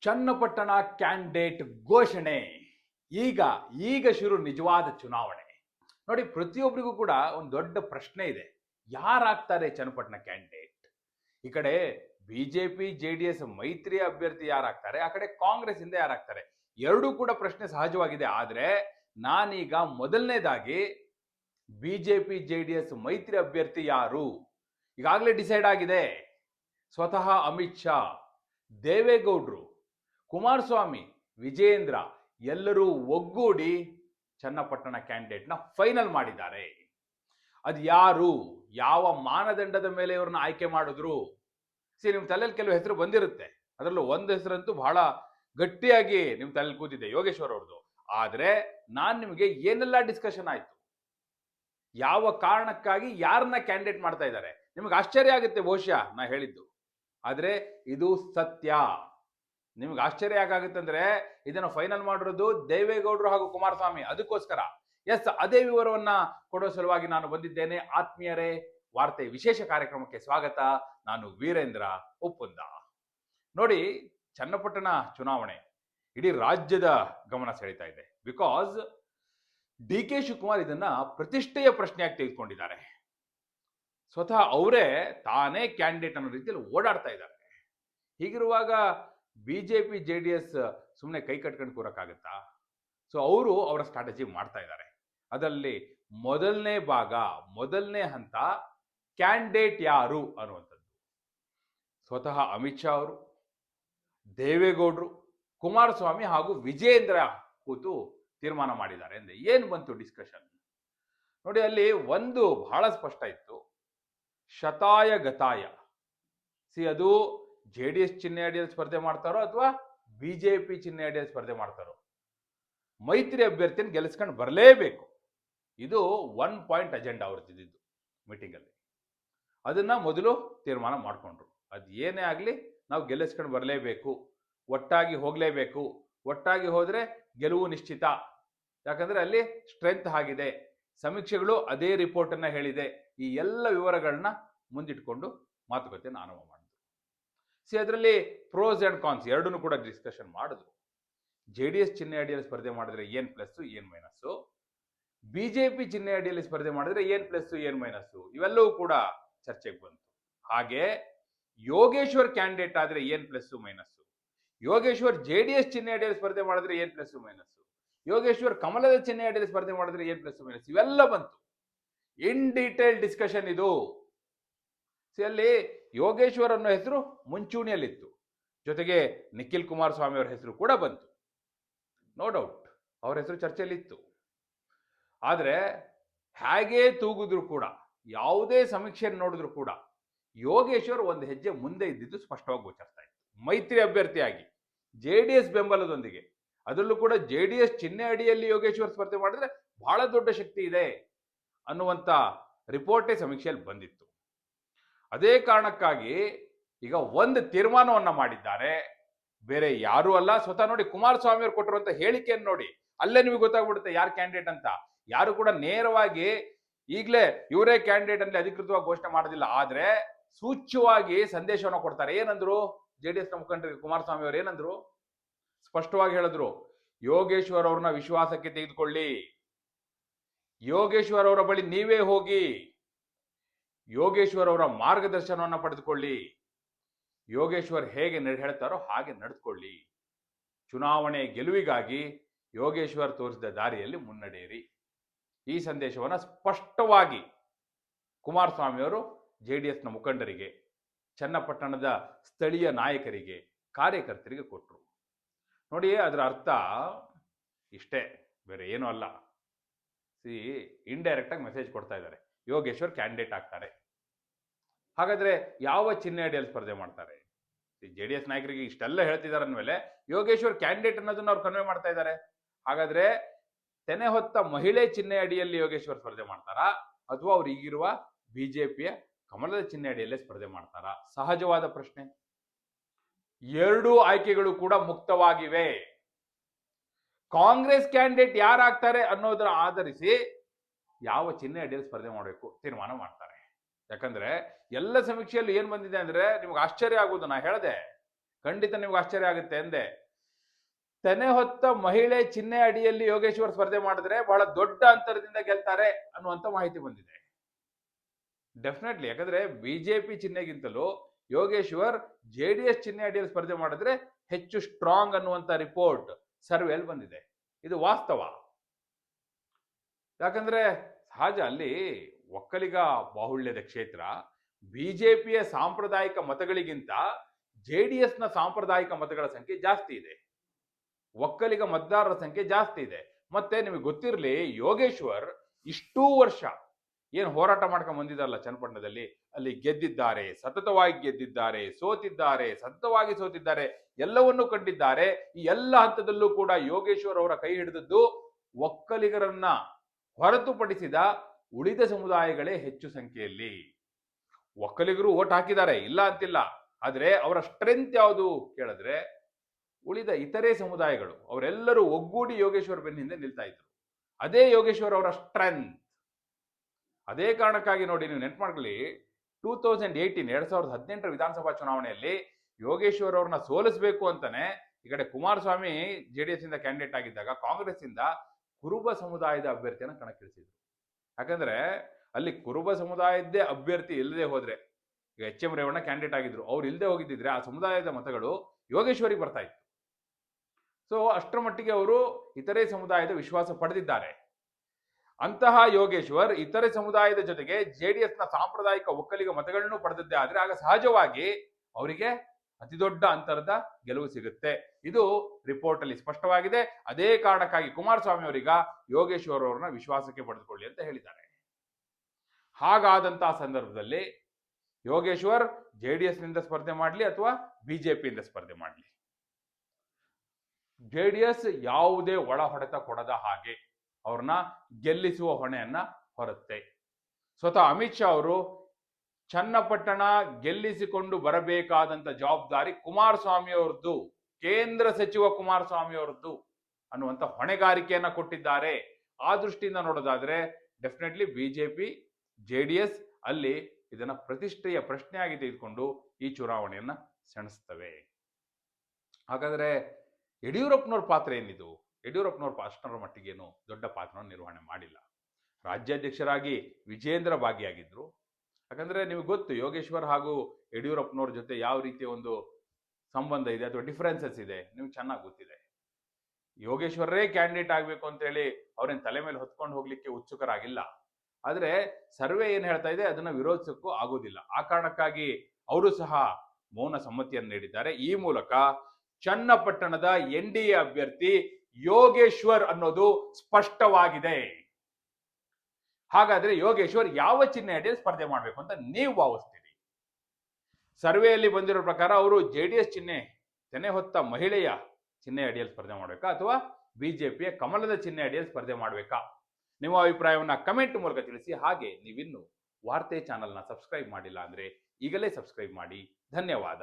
Channapatna candidate ಘೋಷಣೆ. ಈಗ ಈಗ ಶುರು ನಿಜವಾದ ಚುನಾವಣೆ. ನೋಡಿ ಪ್ರತಿಯೊಬ್ಬರಿಗೂ ಕೂಡ ಒಂದು ದೊಡ್ಡ ಪ್ರಶ್ನೆ ಇದೆ. ಯಾರಾಗ್ತಾರೆ ಚನ್ನಪಟ್ಟಣ ಕ್ಯಾಂಡಿಡೇಟ್? ಈ ಕಡೆ ಬಿಜೆಪಿ ಜೆ ಡಿ ಎಸ್ ಮೈತ್ರಿ ಅಭ್ಯರ್ಥಿ ಯಾರಾಗ್ತಾರೆ? ಆ ಕಡೆ ಕಾಂಗ್ರೆಸ್ ಇಂದ ಯಾರಾಗ್ತಾರೆ? ಎರಡೂ ಕೂಡ ಪ್ರಶ್ನೆ ಸಹಜವಾಗಿದೆ. ಆದ್ರೆ, ನಾನೀಗ ಮೊದಲನೇದಾಗಿ ಬಿಜೆಪಿ ಜೆ ಡಿ ಎಸ್ ಮೈತ್ರಿ ಅಭ್ಯರ್ಥಿ ಯಾರು? ಈಗಾಗಲೇ ಡಿಸೈಡ್ ಆಗಿದೆ. ಸ್ವತಃ ಅಮಿತ್ ಶಾ, ದೇವೇಗೌಡರು. ಕುಮಾರಸ್ವಾಮಿ ವಿಜೇಂದ್ರ ಎಲ್ಲರೂ ಒಗ್ಗೂಡಿ ಚನ್ನಪಟ್ಟಣ ಕ್ಯಾಂಡಿಡೇಟ್ನ ಫೈನಲ್ ಮಾಡಿದ್ದಾರೆ. ಅದು ಯಾರು? ಯಾವ ಮಾನದಂಡದ ಮೇಲೆ ಇವ್ರನ್ನ ಆಯ್ಕೆ ಮಾಡಿದ್ರು? ಸಿ ನಿಮ್ಮ ತಲೆಯಲ್ಲಿ ಕೆಲವು ಹೆಸರು ಬಂದಿರುತ್ತೆ. ಅದರಲ್ಲೂ ಒಂದು ಹೆಸರಂತೂ ಬಹಳ ಗಟ್ಟಿಯಾಗಿ ನಿಮ್ಮ ತಲೆಯಲ್ಲಿ ಕೂತಿದೆ ಯೋಗೇಶ್ವರ್ ಅವ್ರದ್ದು ಆದರೆ ನಾನು ನಿಮಗೆ ಏನೆಲ್ಲ ಡಿಸ್ಕಷನ್ ಆಯ್ತು? ಯಾವ ಕಾರಣಕ್ಕಾಗಿ ಯಾರನ್ನ ಕ್ಯಾಂಡಿಡೇಟ್ ಮಾಡ್ತಾ ಇದ್ದಾರೆ? ನಿಮಗೆ ಆಶ್ಚರ್ಯ ಆಗುತ್ತೆ ಬಹುಶಃ ನಾ ಹೇಳಿದ್ದು. ಆದರೆ ಇದು ಸತ್ಯ. ನಿಮ್ಗೆ ಆಶ್ಚರ್ಯ ಯಾಕಾಗುತ್ತಂದ್ರೆ ಇದನ್ನ ಫೈನಲ್ ಮಾಡಿರೋದು ದೇವೇಗೌಡರು ಹಾಗೂ ಕುಮಾರಸ್ವಾಮಿ. ಅದಕ್ಕೋಸ್ಕರ. ಎಸ್ ಅದೇ ವಿವರವನ್ನ ಕೊಡೋ ಸಲುವಾಗಿ ನಾನು ಬಂದಿದ್ದೇನೆ. ಆತ್ಮೀಯರೇ, ವಾರ್ತೆ ವಿಶೇಷ ಕಾರ್ಯಕ್ರಮಕ್ಕೆ ಸ್ವಾಗತ. ನಾನು ವೀರೇಂದ್ರ ಒಪ್ಪುಂದ ನೋಡಿ, ಚನ್ನಪಟ್ಟಣ ಚುನಾವಣೆ ಇಡೀ ರಾಜ್ಯದ ಗಮನ ಸೆಳೀತಾ ಇದೆ. ಬಿಕಾಸ್ ಡಿ ಕೆ ಶಿವಕುಮಾರ್ ಇದನ್ನ ಪ್ರತಿಷ್ಠೆಯ ಪ್ರಶ್ನೆಯಾಗಿ ತೆಗೆದುಕೊಂಡಿದ್ದಾರೆ. ಸ್ವತಃ ಅವರೇ ತಾನೇ ಕ್ಯಾಂಡಿಡೇಟ್ ಅನ್ನೋ ರೀತಿಯಲ್ಲಿ ಓಡಾಡ್ತಾ ಇದ್ದಾರೆ. ಹೀಗಿರುವಾಗ B J P J D S ಸುಮ್ಮನೆ ಕೈ ಕಟ್ಕೊಂಡು ಕೂರಕ್ಕಾಗತ್ತಾ? ಸೊ ಅವರು ಅವರ ಸ್ಟ್ರಾಟಜಿ ಮಾಡ್ತಾ ಇದ್ದಾರೆ ಅದರಲ್ಲಿ ಮೊದಲನೇ ಭಾಗ, ಮೊದಲನೇ ಹಂತ ಕ್ಯಾಂಡಿಡೇಟ್ ಯಾರು ಅನ್ನುವಂಥದ್ದು. ಸ್ವತಃ ಅಮಿತ್ ಶಾ ಅವರು, ದೇವೇಗೌಡರು, ಕುಮಾರಸ್ವಾಮಿ ಹಾಗೂ ವಿಜೇಂದ್ರ ಕೂತು ತೀರ್ಮಾನ ಮಾಡಿದ್ದಾರೆ ಅಂದ್ರೆ ಏನು ಬಂತು ಡಿಸ್ಕಷನ್ ನೋಡಿ, ಅಲ್ಲಿ ಒಂದು ಬಹಳ ಸ್ಪಷ್ಟ ಇತ್ತು. ಶತಾಯ ಗತಾಯ. ಸಿ ಅದು ಜೆ ಡಿ ಎಸ್ ಚಿಹ್ನೆ ಅಡಿಯಲ್ಲಿ ಸ್ಪರ್ಧೆ ಮಾಡ್ತಾರೋ ಅಥವಾ ಬಿಜೆಪಿ ಚಿಹ್ನೆ ಅಡಿಯಲ್ಲಿ ಸ್ಪರ್ಧೆ ಮಾಡ್ತಾರೋ? ಮೈತ್ರಿ ಅಭ್ಯರ್ಥಿನ ಗೆಲ್ಲಿಸ್ಕೊಂಡು ಬರಲೇಬೇಕು. ಇದು ಒನ್ ಪಾಯಿಂಟ್ ಅಜೆಂಡಾ ಅವ್ರದ್ದಿದ್ದು ಮೀಟಿಂಗಲ್ಲಿ ಅದನ್ನು ಮೊದಲು ತೀರ್ಮಾನ ಮಾಡಿಕೊಂಡ್ರು. ಅದು ಏನೇ ಆಗಲಿ ನಾವು ಗೆಲ್ಲಿಸ್ಕೊಂಡು ಬರಲೇಬೇಕು. ಒಟ್ಟಾಗಿ ಹೋಗಲೇಬೇಕು. ಒಟ್ಟಾಗಿ ಹೋದರೆ ಗೆಲುವು ನಿಶ್ಚಿತ. ಯಾಕಂದರೆ ಅಲ್ಲಿ ಸ್ಟ್ರೆಂತ್ ಆಗಿದೆ. ಸಮೀಕ್ಷೆಗಳು ಅದೇ ರಿಪೋರ್ಟನ್ನು ಹೇಳಿದೆ. ಈ ಎಲ್ಲ ವಿವರಗಳನ್ನ ಮುಂದಿಟ್ಕೊಂಡು ಮಾತುಕತೆ ಆರಂಭ ಮಾಡಿದ್ರು ಸಿ ಅದರಲ್ಲಿ ಪ್ರೋಸ್ ಆ್ಯಂಡ್ ಕಾನ್ಸ್ ಎರಡನ್ನೂ ಕೂಡ ಡಿಸ್ಕಷನ್ ಮಾಡಿದ್ರು. ಜೆ ಡಿ ಎಸ್ ಚಿಹ್ನೆ ಅಡಿಯಲ್ಲಿ ಸ್ಪರ್ಧೆ ಮಾಡಿದ್ರೆ ಏನ್ ಪ್ಲಸ್ಸು ಏನ್ ಮೈನಸ್ಸು ಬಿ ಜೆ ಪಿ ಚಿಹ್ನೆ ಅಡಿಯಲ್ಲಿ ಸ್ಪರ್ಧೆ ಮಾಡಿದ್ರೆ ಏನ್ ಪ್ಲಸ್ಸು ಏನ್ ಮೈನಸ್ಸು ಇವೆಲ್ಲವೂ ಕೂಡ ಚರ್ಚೆಗೆ ಬಂತು. ಹಾಗೆ ಯೋಗೇಶ್ವರ್ ಕ್ಯಾಂಡಿಡೇಟ್ ಆದರೆ ಏನ್ plus minus Yogeshwar J D S ಚಿಹ್ನೆ ಅಡಿಯಲ್ಲಿ ಸ್ಪರ್ಧೆ ಮಾಡಿದ್ರೆ ಏನ್ ಪ್ಲಸ್ಸು ಮೈನಸ್ಸು ಯೋಗೇಶ್ವರ್ ಕಮಲದ ಚಿಹ್ನೆ ಅಡಿಯಲ್ಲಿ ಸ್ಪರ್ಧೆ ಮಾಡಿದ್ರೆ ಏನ್ ಪ್ಲಸ್ ಮೈನಸ್ ಇವೆಲ್ಲ ಬಂತು. ಇನ್ ಡೀಟೇಲ್ ಡಿಸ್ಕಷನ್ ಇದು. ಅಲ್ಲಿ ಯೋಗೇಶ್ವರ್ ಅನ್ನೋ ಹೆಸರು ಮುಂಚೂಣಿಯಲ್ಲಿತ್ತು. ಜೊತೆಗೆ ನಿಖಿಲ್ ಕುಮಾರಸ್ವಾಮಿ ಅವರ ಹೆಸರು ಕೂಡ ಬಂತು. ನೋ ಡೌಟ್ ಅವರ ಹೆಸರು ಚರ್ಚೆಯಲ್ಲಿತ್ತು. ಆದರೆ ಹೇಗೆ ತೂಗಿದ್ರು ಕೂಡ, ಯಾವುದೇ ಸಮೀಕ್ಷೆಯನ್ನು ನೋಡಿದ್ರು ಕೂಡ, ಯೋಗೇಶ್ವರ್ ಒಂದು ಹೆಜ್ಜೆ ಮುಂದೆ ಇದ್ದಿದ್ದು ಸ್ಪಷ್ಟವಾಗಿ ಗೋಚರಿಸ್ತಾ ಇತ್ತು. ಮೈತ್ರಿ ಅಭ್ಯರ್ಥಿಯಾಗಿ, ಜೆ ಡಿ ಎಸ್ ಬೆಂಬಲದೊಂದಿಗೆ, ಅದರಲ್ಲೂ ಕೂಡ ಜೆ ಡಿ ಎಸ್ ಚಿಹ್ನೆ ಅಡಿಯಲ್ಲಿ ಯೋಗೇಶ್ವರ್ ಸ್ಪರ್ಧೆ ಮಾಡಿದ್ರೆ ಬಹಳ ದೊಡ್ಡ ಶಕ್ತಿ ಇದೆ ಅನ್ನುವಂಥ ರಿಪೋರ್ಟೇ ಸಮೀಕ್ಷೆಯಲ್ಲಿ ಬಂದಿತ್ತು. ಅದೇ ಕಾರಣಕ್ಕಾಗಿ ಈಗ ಒಂದು ತೀರ್ಮಾನವನ್ನ ಮಾಡಿದ್ದಾರೆ. ಬೇರೆ ಯಾರೂ ಅಲ್ಲ. ಸ್ವತಃ ನೋಡಿ ಕುಮಾರಸ್ವಾಮಿ ಅವರು ಕೊಟ್ಟಿರುವಂತ ಹೇಳಿಕೆಯನ್ನು ನೋಡಿ. ಅಲ್ಲೇ ನಿಮಗೆ ಗೊತ್ತಾಗ್ಬಿಡುತ್ತೆ ಯಾರು ಕ್ಯಾಂಡಿಡೇಟ್ ಅಂತ. ಯಾರು ಕೂಡ ನೇರವಾಗಿ ಈಗಲೇ ಇವರೇ ಕ್ಯಾಂಡಿಡೇಟ್ ಅಲ್ಲಿ ಅಧಿಕೃತವಾಗಿ ಘೋಷಣೆ ಮಾಡೋದಿಲ್ಲ. ಆದ್ರೆ ಸೂಚ್ಯವಾಗಿ ಸಂದೇಶವನ್ನು ಕೊಡ್ತಾರೆ. ಏನಂದ್ರು? ಜೆ ಡಿ ಎಸ್ ಮುಖಂಡರಿಗೆ ಕುಮಾರಸ್ವಾಮಿ ಅವರು ಏನಂದ್ರು? ಸ್ಪಷ್ಟವಾಗಿ ಹೇಳಿದ್ರು. ಯೋಗೇಶ್ವರ್ ಅವ್ರನ್ನ ವಿಶ್ವಾಸಕ್ಕೆ ತೆಗೆದುಕೊಳ್ಳಿ. ಯೋಗೇಶ್ವರ್ ಅವರ ಬಳಿ ನೀವೇ ಹೋಗಿ. ಯೋಗೇಶ್ವರ್ ಅವರ ಮಾರ್ಗದರ್ಶನವನ್ನು ಪಡೆದುಕೊಳ್ಳಿ. ಯೋಗೇಶ್ವರ್ ಹೇಗೆ ಹೇಳ್ತಾರೋ ಹಾಗೆ ನಡೆದುಕೊಳ್ಳಿ. ಚುನಾವಣೆ ಗೆಲುವಿಗಾಗಿ ಯೋಗೇಶ್ವರ್ ತೋರಿಸಿದ ದಾರಿಯಲ್ಲಿ ಮುನ್ನಡೆಯಿರಿ. ಈ ಸಂದೇಶವನ್ನು ಸ್ಪಷ್ಟವಾಗಿ ಕುಮಾರಸ್ವಾಮಿಯವರು ಜೆ ಡಿ ಎಸ್ನ ಮುಖಂಡರಿಗೆ, ಚನ್ನಪಟ್ಟಣದ ಸ್ಥಳೀಯ ನಾಯಕರಿಗೆ, ಕಾರ್ಯಕರ್ತರಿಗೆ ಕೊಟ್ಟರು ನೋಡಿ ಅದರ ಅರ್ಥ ಇಷ್ಟೇ, ಬೇರೆ ಏನೂ ಅಲ್ಲ. ಸಿ ಇಂಡೈರೆಕ್ಟ್ ಆಗಿ ಮೆಸೇಜ್ ಕೊಡ್ತಾ ಇದ್ದಾರೆ. ಯೋಗೇಶ್ವರ್ ಕ್ಯಾಂಡಿಡೇಟ್ ಆಗ್ತಾರೆ. ಹಾಗಾದ್ರೆ ಯಾವ ಚಿಹ್ನೆ ಅಡಿಯಲ್ಲಿ ಸ್ಪರ್ಧೆ ಮಾಡ್ತಾರೆ? ಜೆ ಡಿ ಎಸ್ ನಾಯಕರಿಗೆ ಇಷ್ಟೆಲ್ಲ ಹೇಳ್ತಿದ್ದಾರೆ ಅಂದಮೇಲೆ ಯೋಗೇಶ್ವರ್ ಕ್ಯಾಂಡಿಡೇಟ್ ಅನ್ನೋದನ್ನ ಅವ್ರು ಕನ್ವೆ ಮಾಡ್ತಾ ಇದ್ದಾರೆ ಹಾಗಾದ್ರೆ ತೆನೆ ಹೊತ್ತ ಮಹಿಳೆ ಚಿಹ್ನೆ ಅಡಿಯಲ್ಲಿ ಯೋಗೇಶ್ವರ್ ಸ್ಪರ್ಧೆ ಮಾಡ್ತಾರಾ? ಅಥವಾ ಅವ್ರು ಈಗಿರುವ ಬಿಜೆಪಿಯ ಕಮಲದ ಚಿಹ್ನೆ ಅಡಿಯಲ್ಲೇ ಸ್ಪರ್ಧೆ ಮಾಡ್ತಾರಾ? ಸಹಜವಾದ ಪ್ರಶ್ನೆ. ಎರಡೂ ಆಯ್ಕೆಗಳು ಕೂಡ ಮುಕ್ತವಾಗಿವೆ. ಕಾಂಗ್ರೆಸ್ ಕ್ಯಾಂಡಿಡೇಟ್ ಯಾರಾಗ್ತಾರೆ ಅನ್ನೋದರ ಆಧರಿಸಿ ಯಾವ ಚಿಹ್ನೆ ಅಡಿಯಲ್ಲಿ ಸ್ಪರ್ಧೆ ಮಾಡಬೇಕು ತೀರ್ಮಾನ ಮಾಡ್ತಾರೆ. ಯಾಕಂದ್ರೆ ಎಲ್ಲ ಸಮೀಕ್ಷೆಯಲ್ಲಿ ಏನ್ ಬಂದಿದೆ ಅಂದ್ರೆ ನಿಮ್ಗೆ ಆಶ್ಚರ್ಯ ಆಗೋದು, ನಾ ಹೇಳ್ದೆ. ಖಂಡಿತ ನಿಮ್ಗೆ ಆಶ್ಚರ್ಯ ಆಗುತ್ತೆ ಅಂದೆ. ತೆನೆ ಹೊತ್ತ ಮಹಿಳೆ ಚಿಹ್ನೆ ಅಡಿಯಲ್ಲಿ ಯೋಗೇಶ್ವರ್ ಸ್ಪರ್ಧೆ ಮಾಡಿದ್ರೆ ಬಹಳ ದೊಡ್ಡ ಅಂತರದಿಂದ ಗೆಲ್ತಾರೆ ಅನ್ನುವಂತ ಮಾಹಿತಿ ಬಂದಿದೆ. ಡೆಫಿನೆಟ್ಲಿ ಯಾಕಂದ್ರೆ ಬಿಜೆಪಿ ಚಿಹ್ನೆಗಿಂತಲೂ ಯೋಗೇಶ್ವರ್ ಜೆ ಡಿ ಎಸ್ ಚಿಹ್ನೆ ಅಡಿಯಲ್ಲಿ ಸ್ಪರ್ಧೆ ಮಾಡಿದ್ರೆ ಹೆಚ್ಚು ಸ್ಟ್ರಾಂಗ್ ಅನ್ನುವಂತ ರಿಪೋರ್ಟ್ ಸರ್ವೆಯಲ್ಲಿ ಬಂದಿದೆ. ಇದು ವಾಸ್ತವ. ಯಾಕಂದ್ರೆ ಸಹಜ ಅಲ್ಲಿ ಒಕ್ಕಲಿಗ ಬಾಹುಳ್ಯದ ಕ್ಷೇತ್ರ, ಬಿಜೆಪಿಯ ಸಾಂಪ್ರದಾಯಿಕ ಮತಗಳಿಗಿಂತ ಜೆ ಡಿ ಎಸ್ನ ಸಾಂಪ್ರದಾಯಿಕ ಮತಗಳ ಸಂಖ್ಯೆ ಜಾಸ್ತಿ ಇದೆ. ಒಕ್ಕಲಿಗ ಮತದಾರರ ಸಂಖ್ಯೆ ಜಾಸ್ತಿ ಇದೆ. ಮತ್ತೆ ನಿಮಗೆ ಗೊತ್ತಿರಲಿ, ಯೋಗೇಶ್ವರ್ ಇಷ್ಟೂ ವರ್ಷ ಏನು ಹೋರಾಟ ಮಾಡ್ಕೊಂಡು ಬಂದಿದ್ದಾರಲ್ಲ ಚನ್ನಪಟ್ಟಣದಲ್ಲಿ, ಅಲ್ಲಿ ಗೆದ್ದಿದ್ದಾರೆ, ಸತತವಾಗಿ ಗೆದ್ದಿದ್ದಾರೆ, ಸೋತಿದ್ದಾರೆ, ಸತತವಾಗಿ ಸೋತಿದ್ದಾರೆ, ಎಲ್ಲವನ್ನೂ ಕಂಡಿದ್ದಾರೆ. ಈ ಎಲ್ಲ ಹಂತದಲ್ಲೂ ಕೂಡ ಯೋಗೇಶ್ವರ್ ಅವರ ಕೈ ಹಿಡಿದದ್ದು ಒಕ್ಕಲಿಗರನ್ನ ಹೊರತುಪಡಿಸಿದ ಉಳಿದ ಸಮುದಾಯಗಳೇ ಹೆಚ್ಚು ಸಂಖ್ಯೆಯಲ್ಲಿ ಒಕ್ಕಲಿಗರು ಓಟ್ ಹಾಕಿದ್ದಾರೆ, ಇಲ್ಲ ಅಂತಿಲ್ಲ. ಆದ್ರೆ ಅವರ ಸ್ಟ್ರೆಂತ್ ಯಾವುದು ಕೇಳಿದ್ರೆ ಉಳಿದ ಇತರೆ ಸಮುದಾಯಗಳು, ಅವರೆಲ್ಲರೂ ಒಗ್ಗೂಡಿ ಯೋಗೇಶ್ವರ್ ಬೆನ್ನ ಹಿಂದೆ ನಿಲ್ತಾ ಇದ್ರು. ಅದೇ ಯೋಗೇಶ್ವರ್ ಅವರ ಸ್ಟ್ರೆಂತ್ ಅದೇ ಕಾರಣಕ್ಕಾಗಿ ನೋಡಿ ನೀವು ನೆನ್ಪು ಮಾಡ್ಕೊಳ್ಳಿ ಟೂ ತೌಸಂಡ್ ಏಯ್ಟೀನ್ ಎರಡ್ ಸಾವಿರದ ಹದಿನೆಂಟರ ವಿಧಾನಸಭಾ ಚುನಾವಣೆಯಲ್ಲಿ ಯೋಗೇಶ್ವರ್ ಅವ್ರನ್ನ ಸೋಲಿಸಬೇಕು ಅಂತಾನೆ ಈ ಕಡೆ ಕುಮಾರಸ್ವಾಮಿ ಜೆ ಡಿ ಇಂದ ಕ್ಯಾಂಡಿಡೇಟ್ ಆಗಿದ್ದಾಗ ಕಾಂಗ್ರೆಸ್ ಇಂದ ಕುರುಬ ಸಮುದಾಯದ ಅಭ್ಯರ್ಥಿಯನ್ನು ಕಣಕ್ಕಿಳಿಸಿದ್ರು. ಯಾಕಂದ್ರೆ ಅಲ್ಲಿ ಕುರುಬ ಸಮುದಾಯದ್ದೇ ಅಭ್ಯರ್ಥಿ ಇಲ್ಲದೆ ಹೋದ್ರೆ, ಈಗ ಎಚ್ ಎಂ ರೇವಣ್ಣ ಕ್ಯಾಂಡಿಡೇಟ್ ಆಗಿದ್ರು, ಅವ್ರು ಇಲ್ಲದೆ ಹೋಗಿದ್ದಿದ್ರೆ ಆ ಸಮುದಾಯದ ಮತಗಳು ಯೋಗೇಶ್ವರಿಗೆ ಬರ್ತಾ ಇತ್ತು. ಸೊ ಅಷ್ಟರ ಮಟ್ಟಿಗೆ ಅವರು ಇತರೆ ಸಮುದಾಯದ ವಿಶ್ವಾಸ ಪಡೆದಿದ್ದಾರೆ. ಅಂತಹ ಯೋಗೇಶ್ವರ್ ಇತರೆ ಸಮುದಾಯದ ಜೊತೆಗೆ ಜೆಡಿಎಸ್ನ ಸಾಂಪ್ರದಾಯಿಕ ಒಕ್ಕಲಿಗ ಮತಗಳನ್ನು ಪಡೆದಿದ್ದೆ ಆದ್ರೆ, ಆಗ ಸಹಜವಾಗಿ ಅವರಿಗೆ ಅತಿ ದೊಡ್ಡ ಅಂತರದ ಗೆಲುವು ಸಿಗುತ್ತೆ. ಇದು ರಿಪೋರ್ಟ್ ಅಲ್ಲಿ ಸ್ಪಷ್ಟವಾಗಿದೆ. ಅದೇ ಕಾರಣಕ್ಕಾಗಿ ಕುಮಾರಸ್ವಾಮಿ ಅವರೀಗ ಯೋಗೇಶ್ವರ್ ಅವರನ್ನ ವಿಶ್ವಾಸಕ್ಕೆ ಪಡೆದುಕೊಳ್ಳಿ ಅಂತ ಹೇಳಿದ್ದಾರೆ. ಹಾಗಾದಂತಹ ಸಂದರ್ಭದಲ್ಲಿ ಯೋಗೇಶ್ವರ್ ಜೆ ಡಿ ಎಸ್ನಿಂದ ಸ್ಪರ್ಧೆ ಮಾಡಲಿ ಅಥವಾ ಬಿಜೆಪಿಯಿಂದ ಸ್ಪರ್ಧೆ ಮಾಡಲಿ? ಜೆ ಡಿ ಎಸ್ ಯಾವುದೇ ಒಳ ಹೊಡೆತ ಕೊಡದ ಹಾಗೆ ಅವ್ರನ್ನ ಗೆಲ್ಲಿಸುವ ಹೊಣೆಯನ್ನ ಹೊರುತ್ತೆ. ಸ್ವತಃ ಅಮಿತ್ ಶಾ ಅವರು ಚನ್ನಪಟ್ಟಣ ಗೆಲ್ಲಿಸಿಕೊಂಡು ಬರಬೇಕಾದಂತ ಜವಾಬ್ದಾರಿ ಕುಮಾರಸ್ವಾಮಿ ಅವರದ್ದು ಕೇಂದ್ರ ಸಚಿವ ಕುಮಾರಸ್ವಾಮಿ ಅವರದ್ದು ಅನ್ನುವಂತ ಹೊಣೆಗಾರಿಕೆಯನ್ನ ಕೊಟ್ಟಿದ್ದಾರೆ. ಆ ದೃಷ್ಟಿಯಿಂದ ನೋಡೋದಾದ್ರೆ definitely BJP J D S ಅಲ್ಲಿ ಇದನ್ನ ಪ್ರತಿಷ್ಠೆಯ ಪ್ರಶ್ನೆಯಾಗಿ ತೆಗೆದುಕೊಂಡು ಈ ಚುನಾವಣೆಯನ್ನ ಸೆಣಸ್ತವೆ. ಹಾಗಾದ್ರೆ ಯಡಿಯೂರಪ್ಪನವ್ರ ಪಾತ್ರ ಏನಿದು? ಯಡಿಯೂರಪ್ಪನವ್ರ ಅಷ್ಟರ ಮಟ್ಟಿಗೇನು ದೊಡ್ಡ ಪಾತ್ರವನ್ನು ನಿರ್ವಹಣೆ ಮಾಡಿಲ್ಲ. ರಾಜ್ಯಾಧ್ಯಕ್ಷರಾಗಿ ವಿಜೇಂದ್ರ ಭಾಗಿಯಾಗಿದ್ರು. ಯಾಕಂದ್ರೆ ನಿಮಗೆ ಗೊತ್ತು, ಯೋಗೇಶ್ವರ್ ಹಾಗೂ ಯಡಿಯೂರಪ್ಪನವ್ರ ಜೊತೆ ಯಾವ ರೀತಿಯ ಒಂದು ಸಂಬಂಧ ಇದೆ ಅಥವಾ ಡಿಫರೆನ್ಸಸ್ ಇದೆ, ನಿಮ್ಗೆ ಚೆನ್ನಾಗಿ ಗೊತ್ತಿದೆ. ಯೋಗೇಶ್ವರರೇ ಕ್ಯಾಂಡಿಡೇಟ್ ಆಗಬೇಕು ಅಂತೇಳಿ ಅವ್ರೇನ್ ತಲೆ ಮೇಲೆ ಹೊತ್ಕೊಂಡು ಹೋಗ್ಲಿಕ್ಕೆ ಉತ್ಸುಕರಾಗಿಲ್ಲ. ಆದ್ರೆ ಸರ್ವೆ ಏನ್ ಹೇಳ್ತಾ ಇದೆ, ಅದನ್ನ ವಿರೋಧಿಸಕ್ಕೂ ಆಗೋದಿಲ್ಲ. ಆ ಕಾರಣಕ್ಕಾಗಿ ಅವರು ಸಹ ಮೌನ ಸಮ್ಮತಿಯನ್ನು ನೀಡಿದ್ದಾರೆ. ಈ ಮೂಲಕ ಚನ್ನಪಟ್ಟಣದ ಎನ್ ಡಿ ಎ ಅಭ್ಯರ್ಥಿ ಯೋಗೇಶ್ವರ್ ಅನ್ನೋದು ಸ್ಪಷ್ಟವಾಗಿದೆ. ಹಾಗಾದ್ರೆ ಯೋಗೇಶ್ವರ್ ಯಾವ ಚಿಹ್ನೆ ಅಡಿಯಲ್ಲಿ ಸ್ಪರ್ಧೆ ಮಾಡಬೇಕು ಅಂತ ನೀವು ಭಾವಿಸ್ತೀರಿ? ಸರ್ವೆಯಲ್ಲಿ ಬಂದಿರೋ ಪ್ರಕಾರ ಅವರು ಜೆ ಡಿ ಎಸ್ ಚಿಹ್ನೆ, ತೆನೆ ಹೊತ್ತ ಮಹಿಳೆಯ ಚಿಹ್ನೆ ಅಡಿಯಲ್ಲಿ ಸ್ಪರ್ಧೆ ಮಾಡಬೇಕಾ ಅಥವಾ ಬಿಜೆಪಿಯ ಕಮಲದ ಚಿಹ್ನೆ ಅಡಿಯಲ್ಲಿ ಸ್ಪರ್ಧೆ ಮಾಡಬೇಕಾ? ನಿಮ್ಮ ಅಭಿಪ್ರಾಯವನ್ನ ಕಮೆಂಟ್ ಮೂಲಕ ತಿಳಿಸಿ. ಹಾಗೆ ನೀವಿನ್ನು ವಾರ್ತೆ ಚಾನೆಲ್ನ ಸಬ್ಸ್ಕ್ರೈಬ್ ಮಾಡಿಲ್ಲ ಅಂದ್ರೆ ಈಗಲೇ ಸಬ್ಸ್ಕ್ರೈಬ್ ಮಾಡಿ. ಧನ್ಯವಾದ.